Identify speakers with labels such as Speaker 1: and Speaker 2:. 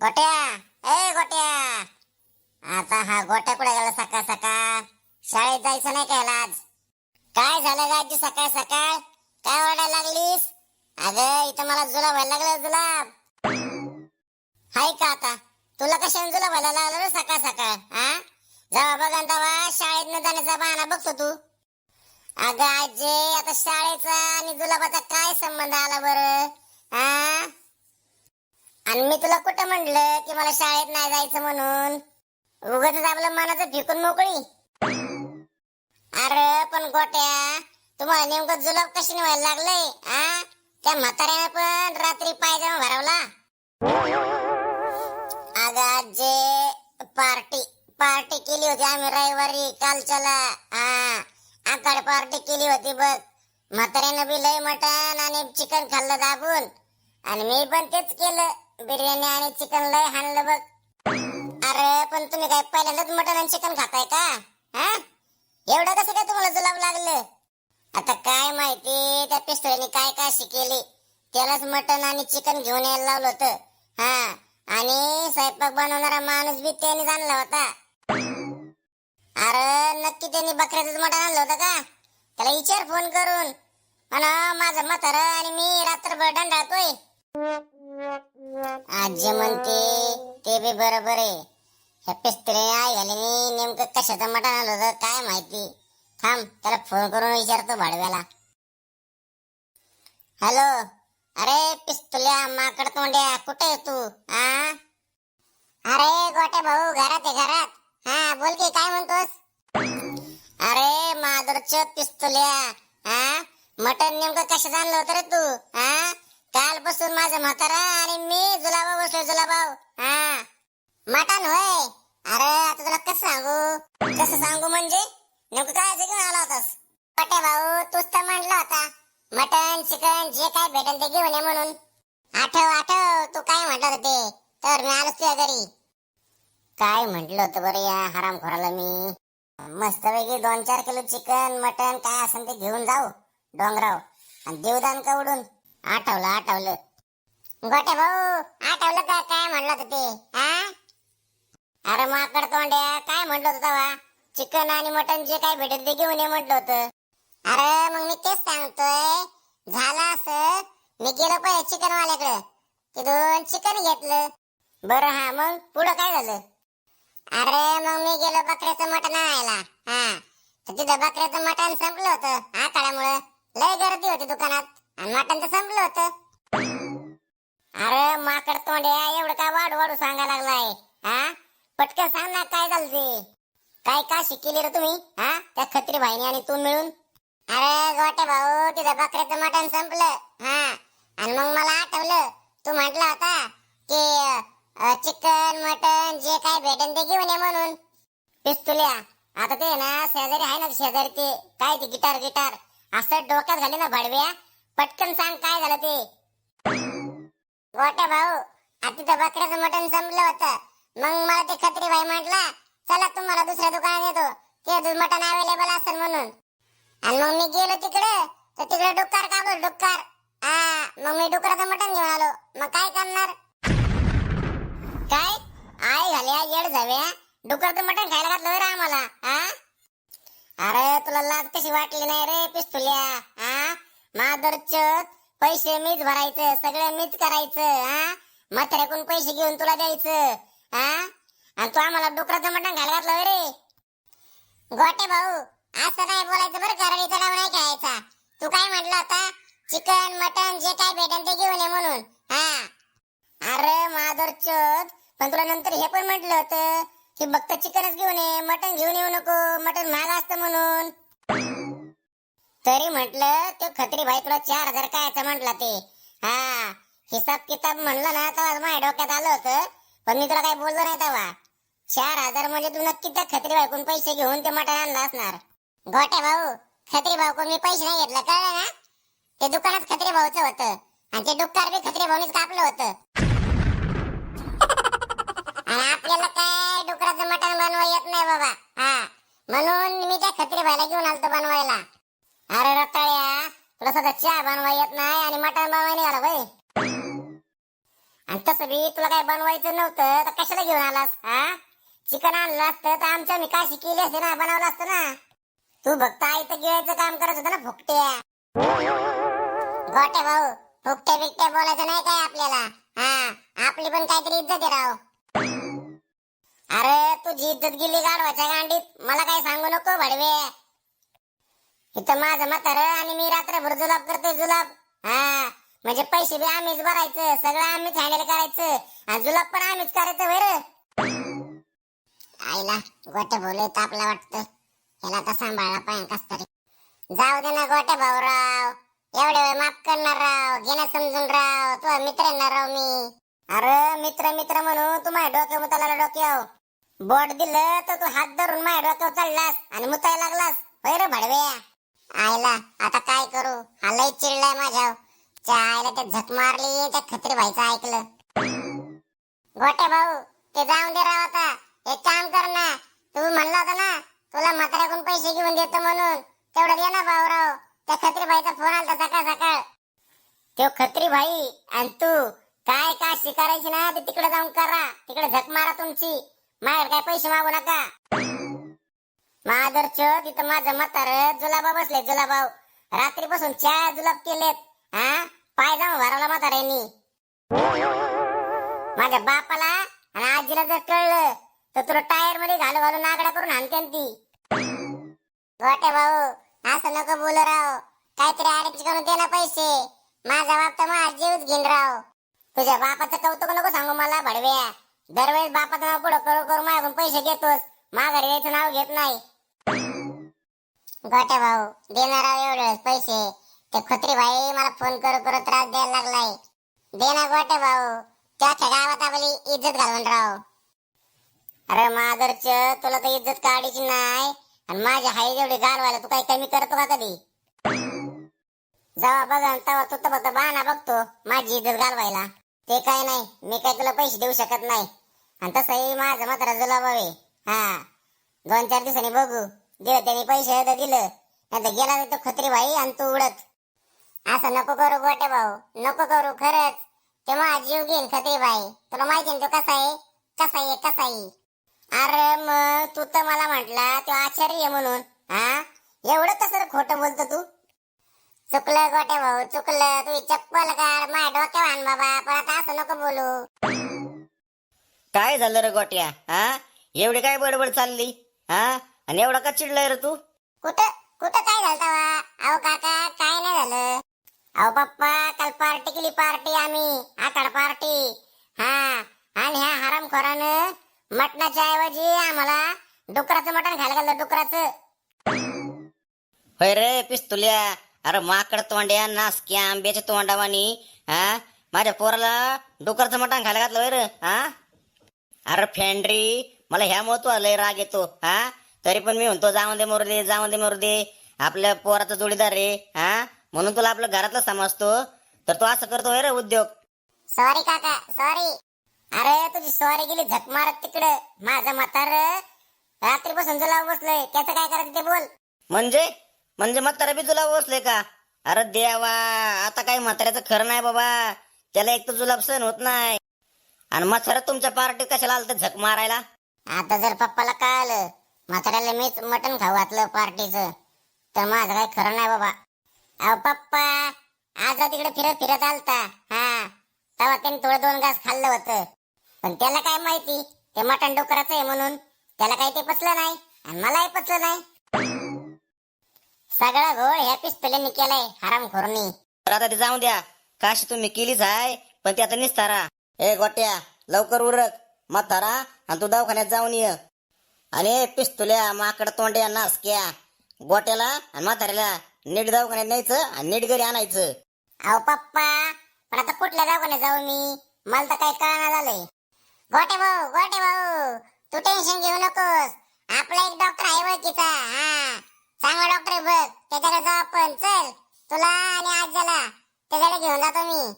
Speaker 1: गोट्या. ए गोट्या. आता हा गोट्या कुठे गेला सकाळ सकाळ? शाळेत जायचं नाही काय आज? काय झालं का आजी सकाळ सकाळ? काय ओरडायला लागलीस? अगं इथं मला जुलाब व्हायला लागला जुलाब. हाय का आता? तुला कशाने जुलाब व्हायला लागलं रे सकाळ सकाळ हा जेव्हा बघा तेव्हा शाळेत न जाण्याचा बहाणा बघतो तू. अगं आजे आता शाळेचा आणि जुलाबाचा काय संबंध आला बरं हा आणि मी तुला कुठं म्हणलं की मला शाळेत नाही जायचं म्हणून? उगाच आपलं मनाचं फिकून मोकळी. अरे पण गोट्या तुम्हाला नेमकं जुलाब कशी व्हायला लागलंय हा त्या म्हाताऱ्याने पण रात्री पायजमा भरवला. अग जे पार्टी पार्टी केली होती आम्ही रविवारी कालच्याला हा आकाड पार्टी केली होती बघ. म्हाताऱ्यानं बी लय मटण आणि चिकन खाल्लं दाबून. आणि मी पण तेच केलं. बिर्याणी आणि चिकन लय हाणलं बघ. अरे पण तुम्ही काय पहिल्यांदाच मटन आणि चिकन खाताय का? हा? एवढं कसं काय तुम्हाला जुलाब लागलं? आता काय माहिती त्या पिस्तोळीने काय काय शिकेली त्यालाच मटन आणि चिकन घेऊन यायला लावलं होतं. हा आणि स्वयंपाक बनवणारा माणूस बी त्याने आणला होता. अरे नक्की त्यांनी बकऱ्याचं मटण आणलं होतं का? त्याला विचार फोन करून. म्हणा माझं म्हातारं आणि मी रात्रभर दंडाळतोय आजी म्हणते ते बी बरोबर आहे. ह्या पिस्तरे आई घालीने नेमकं कशाचं मटण आणलं होतं काय माहिती. थांब त्याला फोन करून विचारतो भाडव्याला. हॅलो अरे पिस्तुल्या माकड तोंड्या कुठे आहे तू? आ? अरे गोटे भाऊ घरात आहे घरात. हा बोल की काय म्हणतोस? अरे माधुरच पिस्तुल्या हा मटन नेमकं कशाचं आणलं होतं रे तू? हा कालपासून माझं म्हातारा आणि मी जुलाबा बसलोय जुलाबाव हा. मटण होय. अरे आता तुला कसं सांगू? कसं सांगू म्हणजे? नेमकं काय घेऊन आला होतास. पटे भाऊ तूच तर म्हटला होता. मटन चिकन जे काय भेटेल ते घेऊन ये म्हणून. आठव आठव तू काय म्हटलं ते? तर मी आलोच तुझ्या घरी. काय म्हटलं होतं बरं या हरामखोराला मी? मस्तपैकी दोन चार किलो चिकन मटन काय असेल ते घेऊन जाऊ डोंगराव. आणि देवदान का उडून? आठवलं आठवलं. गोटे भाऊ आठवलं का? काय म्हणलं होतं ते? हा? अरे माकड तोंड्या काय म्हणलं होतं तेव्हा चिकन आणि मटन जे काय भेटेल ते घेऊन ये म्हटलं होतं. अरे मग मी तेच सांगतोय. झालं असं. मी गेलो पण चिकन वाल्याकडे तिथून चिकन घेतलं. बरं हा मग पुढं काय झालं? अरे मग मी गेलो बकऱ्याचं मटण आणायला. हा. तिथं बकऱ्याचं मटण संपलं होतं आकाळ्यामुळं लय गर्दी होती दुकानात. आणि मटण तर संपलं होतं. अरे माकड तोंड्या एवढं काय वाढू वाढू सांगा लागलाय हा? पटकन सांग ना काय झालं ते? काय का शिकेली रे तुम्ही हा? त्या खत्री भाईने आणि तू मिळून? अरे गोटे भाऊ तिथं बकऱ्याचं मटण संपलं हा? आणि मग मला आठवलं तू म्हटला होता की चिकन मटन जे काय भेटेल ते घेऊन ये म्हणून. पिस्तुल्या आता ते ना शेजारी आहे ना शेजारी ते काय ते गिटार गिटार. असं डोक्यात झाले ना भाडव्या. पटकन सांग काय झालं ते. गोट्या भाऊ आता तर बकऱ्याचं मटण संपलं होतं. मग मला ते खत्री भाई म्हटला चला तुम्हाला दुसऱ्या दुकानात येतो ते मटण अवेलेबल असेल म्हणून. आणि मग मी गेलो तिकडे तर तिकडे डुक्कर काबूल डुक्कर? हा मग मी डुकराचं मटण घेऊन आलो. मग काय करणार? काय? आई झाल्या येड जाव्या डुकराचं मटण खायला घातलं रे आम्हाला हा? अरे तुला लाज कशी वाटली नाही रे पिस्तुल्या हा? मादरचोत पैसे मीच भरायचं सगळं मीच करायचं हा? म्हाताऱ्याकडून पैसे घेऊन तुला द्यायचं हा? आणि तू आम्हाला डुकराचं मटण खायला घातलं रे. गोटे भाऊ असं नाही बोलायचं बरं करडीचा डाव नाही खेळायचा. तू काय म्हटलं होता? चिकन मटन जे काय भेटेल ते घेऊन ये म्हणून हा? अरे माधर चोत पण तुला नंतर हे पण म्हटलं होतं की फक्त चिकनच घेऊन ये मटन घेऊन येऊ नको मटन महाग असतं म्हणून. तरी म्हटलं तो खत्री भाई तुला चार हजार कायचं म्हटलं ते. हा हिसाब किताब म्हणलं ना तर माझ्या डोक्यात आलं होतं पण मी तुला काही बोललो नाही तेव्हा. चार हजार म्हणजे तू नक्की त्या खत्री भाईकून पैसे घेऊन ते मटण आणलं असणार. गोट्या भाऊ खत्री भाऊ मी पैसे नाही घेतलं कळलं ना? ते दुकानात खत्री भाऊचं होतं आणि ते डुक्कर बी खत्री भाऊनीच कापलं होतं. आणि आपल्याला काय डुकराचं मटण बनवा येत नाही बाबा. हा म्हणून मी त्या खत्री भाईला घेऊन आलतो बनवायला. अरे रताळ्या तुला सध्या चहा बनवा येत नाही आणि मटण बनवाय निघाला भाई आणि तसं बी तुला काय बनवायचं नव्हतं तर कशाला घेऊन आलास हा? चिकन आणलं असतं तर आमच्या मी काशी केली असते ना बनवलं असतं ना. तू फक्त आई तर गिळायचं काम करत होता ना फुकट्या. गोटे भाऊ फुकटे बिकटे बोलायचं नाही काय आपल्याला हा? आपली पण काहीतरी इज्जत आहे राव. अरे तुझी इज्जत गेली गाडवाच्या गांडीत मला काय सांगू नको भडवे. इथं माझं म्हातार आणि मी रात्रभर जुलाब करतोय जुलाब. हा म्हणजे पैसे बी आम्हीच भरायचं सगळं आम्हीच हँडल करायचं आणि जुलाब पण आम्हीच करायचं बर आईला गोटे बोलू तापला वाटतं. याला आता सांभाळला पाहिजे कस तरी. जाऊ दे ना गोटे भाऊराव एवढे वेळ माफ करणार राव. घेणं समजून राव. तू मित्र येणार राव मी. अरे मित्र मित्र म्हणून तू माझ्या डोक्यावर मुताला डोक्याव बोट दिलं तर तू हात धरून माझ्या डोक्यावर चढलास आणि मुतायला लागलास. होय रे भडव्या. आईला आता काय करू? हा लय चिडलाय माझ्या त्या आईला ते झक मारली त्या खत्री व्हायचं ऐकलं. गोटे भाऊ ते जाऊन दे राव आता. एक काम कर ना. तू म्हणला होता ना तुला म्हाताऱ्याकडून पैसे घेऊन देतो म्हणून. तेवढं दे ना भाऊराव. त्या खत्री भाईचा फोन आला सकाळ सकाळ. तो खत्री भाई आणि तू काय काय शिकारायची ना ते तिकडे जाऊन करा. तिकडे झक मारा तुमची. माझ्याकडे काय पैसे मागू नका. मादरच तिथं माझं म्हातार जुलाबा बसले जुलाबाव. रात्रीपासून चार जुलाब केलेत हा? पाय जाऊन भरवला म्हाताऱ्यांनी. माझ्या बापाला आणि आजीला जर कळलं तर तुला टायरमध्ये घालू घालून आगडा करून आणते ती. गोटे भाऊ असं नको बोलू राव. काहीतरी अरेंज करून दे ना पैसे. माझा बाप तर माझा जीवच घेईन राव. तुझ्या बापाचं कौतुक नको सांगू मला भडव्या. दरवेळेस बापाचं नाव पुढं करू करू माझ्याकडून पैसे घेतोस. माघारी यायचं नाव घेत नाही. गोटे भाऊ देणार एवढे पैसे. ते खोत्री भाई मला फोन करू करू त्रास द्यायला लागलाय. देना गोटे भाऊ. त्या गावात आपली इज्जत घालून राव अरे मादरच तुला तर इज्जत काढायची नाही. आणि माझ्या हाई जेवढी घालवायला तू काही कमी करतो का कधी? जेव्हा बघा तेव्हा तू तर फक्त बहाना बघतो माझी इज्जत घालवायला. ते काय नाही. मी काय तुला पैसे देऊ शकत नाही. आणि तसंही माझं मात्र जुलाबावे हा. दोन चार दिवसांनी बघू. दिलं त्यांनी पैसे तर दिलं. नाही तर गेला तो खत्री भाई आणि तू उडत. असं नको करू गोटे भाऊ नको करू खरंच. ते जीव घेईन खत्री भाई तुला माहिती ना तो कसा आहे? कसा आहे कसा आहे? अरे मग तू तर मला म्हटला तो आचार्य म्हणून. हा? एवढं कसं खोटं बोलतो तू? चुकलं गोटे भाऊ चुकलं. तू चप्पल काढ माय डोक्या आण बाबा पण आता असं नको बोलू.
Speaker 2: काय झालं रे गोट्या? हा? एवढी काय बडबड चालली? हा? आणि एवढा का चिडलाय रे तू?
Speaker 1: कुठं कुठं काय झालं? अहो काका काय नाही झालं. अहो पप्पा काल पार्टी केली पार्टी आम्ही आखाड पार्टी. हा आणि ह्या हरामखोरानं मटणाच्या ऐवजी आम्हाला डुकराचं मटण खायला घाललं डुकराचं.
Speaker 2: होय रे पिस्तुल्या. अरे माकड तोंड्या नासक्या आंब्याच्या तोंडावानी हा? माझ्या पोराला डुकरचं मटण खायला घातलं होय रे हा? अरे फेंड्री मला ह्या महत्त्व लय राग येतो हा? तरी पण मी म्हणतो जाऊन दे मरू दे जाऊन दे मरू दे आपल्या पोराचा जोडीदार रे हा? म्हणून तुला आपलं घरातलं समजतो. तर तू असं करतो होय रे उद्योग.
Speaker 1: सॉरी काका सॉरी अरे तुझी सॉरी गेली झक मारत तिकडं. माझं म्हातार रात्रीपासून जुलाब बसलोय त्याचं काय करायचं ते बोल.
Speaker 2: म्हणजे? म्हणजे म्हातारा बी तुला बसले का? अरे देवा आता काही म्हाताऱ्याचं खरं नाही बाबा. त्याला एक तर जुलाब सहन होत नाही. आणि म्हातारा तुमच्या पार्टीत कशाला आलं झक मारायला?
Speaker 1: आता जर पप्पाला कळालं म्हाताऱ्याला मीच मटण खाऊ घातलं पार्टीचं. तर माझं काय खरं नाही बाबा. अहो पप्पा आज तिकडे फिरत फिरत आलता. हा तेव्हा त्याने थोडं दोन घास खाल्लं होतं. पण त्याला काय माहिती? ते मटण डोकराचं आहे म्हणून. त्याला काही ते पचलं नाही आणि मलाही पचलं नाही. सगळा घोळ ह्या पिस्तुल्याने केलाय हराम खोरनी
Speaker 2: तर आता ते जाऊ द्या. काशी तुम्ही केलीच आहे पण ते आता निस्तारा. ए गोट्या लवकर उरक. म्हातारा आणि तू दवाखान्यात जाऊन ये. अरे ए, पिस्तुल्या माकड तोंड्या नासक्या गोट्याला आणि म्हाताऱ्याला नीट दवाखान्यात न्यायचं आणि नीट घरी आणायचं.
Speaker 1: अहो पप्पा पण आता कुठल्या दवाखान्यात जाऊ मी? मला तर काही कळना झालंय. गोटे भाऊ गोटे भाऊ तू टेन्शन घेऊ नकोस. आपला एक डॉक्टर आहे ओळखीचा. हा चांगला डॉक्टर आहे बघ. त्याच्याकडे जाऊ आपण. चल तुला आणि आज्याला. त्याच्याकडे घेऊन जातो मी.